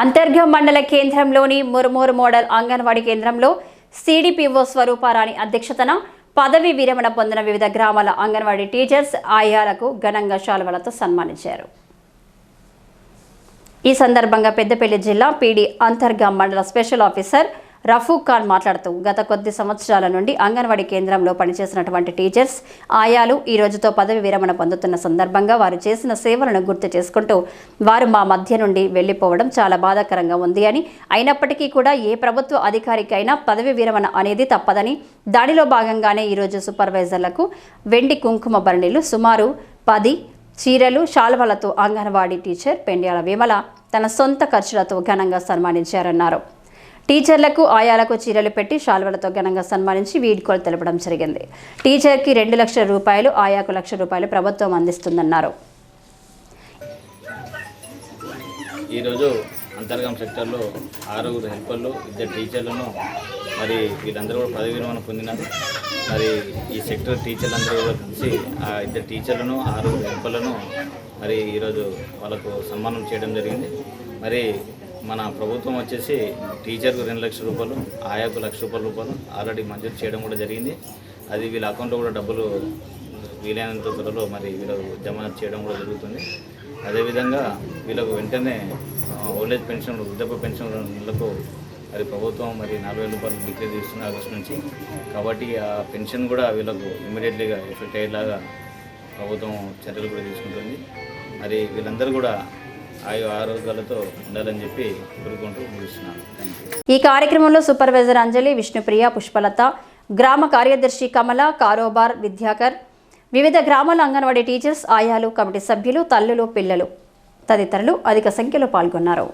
అంతర్గం మండల కేంద్రంలోని మురుమూరు మోడల్ అంగన్వాడీ కేంద్రంలో సిడిపిఓ స్వరూపారాణి అధ్యక్షతన పదవి విరమణ పొందిన వివిధ గ్రామాల అంగన్వాడీ టీచర్స్ ఆయాలకు ఘనంగా శాలువలతో సన్మానించారు. ఈ సందర్భంగా పెద్దపల్లి జిల్లా పీడీ అంతర్గా మండల స్పెషల్ ఆఫీసర్ రఫూక్ ఖాన్ మాట్లాడుతూ గత కొద్ది సంవత్సరాల నుండి అంగన్వాడీ కేంద్రంలో పనిచేసినటువంటి టీచర్స్ ఆయాలు ఈ రోజుతో పదవి విరమణ పొందుతున్న సందర్భంగా వారు చేసిన సేవలను గుర్తు చేసుకుంటూ వారు మా మధ్య నుండి వెళ్ళిపోవడం చాలా బాధాకరంగా ఉంది అని అయినప్పటికీ కూడా ఏ ప్రభుత్వ అధికారికైనా పదవి విరమణ అనేది తప్పదని దానిలో భాగంగానే ఈరోజు సూపర్వైజర్లకు వెండి కుంకుమ భరణిలు సుమారు పది చీరలు శాల్వలతో అంగన్వాడీ టీచర్ పెండ్యాల విమల తన సొంత ఖర్చులతో ఘనంగా సన్మానించారన్నారు. టీచర్లకు ఆయాలకు చీరలు పెట్టి శాల్వలతో ఘనంగా సన్మానించి వీడ్కోలు తెలపడం జరిగింది. టీచర్కి రెండు లక్షల రూపాయలు ఆయాకు లక్ష రూపాయలు ప్రభుత్వం అందిస్తుందన్నారు. ఈరోజు అంతర్గం సెక్టర్లో ఆరుగురు హెల్పర్లు ఇద్దరు టీచర్లను మరి వీళ్ళందరూ కూడా పదవి విరమణ పొందినారు. మరి ఈ సెక్టర్ టీచర్లందరూ కూడా కలిసి ఆ ఇద్దరు టీచర్లను ఆరుగురు హెల్పర్లను మరి ఈరోజు వాళ్ళకు సన్మానం చేయడం జరిగింది. మరి మన ప్రభుత్వం వచ్చేసి టీచర్కు రెండు లక్షల రూపాయలు ఆయాకు లక్ష రూపాయల రూపాయలు ఆల్రెడీ మంజూరు చేయడం కూడా జరిగింది. అది వీళ్ళ అకౌంట్లో కూడా డబ్బులు వీలైనంత త్వరలో మరి వీళ్ళకు జమ చేయడం కూడా జరుగుతుంది. అదేవిధంగా వీళ్ళకు వెంటనే ఓల్డేజ్ పెన్షన్ వృద్ధాప్య పెన్షన్లకు మరి ప్రభుత్వం మరి నలభై రూపాయలు డిక్లేర్ చేస్తుంది ఆగస్టు నుంచి. కాబట్టి ఆ పెన్షన్ కూడా వీళ్ళకు ఇమీడియట్లీగా ఎఫెక్ట్ అయ్యేలాగా ప్రభుత్వం చర్యలు కూడా తీసుకుంటుంది. మరి వీళ్ళందరూ కూడా ఆయు ఆరోగ్యాలతో ఉండాలని చెప్పి కోరుకుంటూ ముగిస్తున్నాను. ఈ కార్యక్రమంలో సూపర్వైజర్ అంజలి విష్ణుప్రియ పుష్పలత గ్రామ కార్యదర్శి కమల కారోబార్ విద్యాకర్ వివిధ గ్రామాల అంగన్వాడీ టీచర్స్ ఆయాలు కమిటీ సభ్యులు తల్లులు పిల్లలు తదితరులు అధిక సంఖ్యలో పాల్గొన్నారు.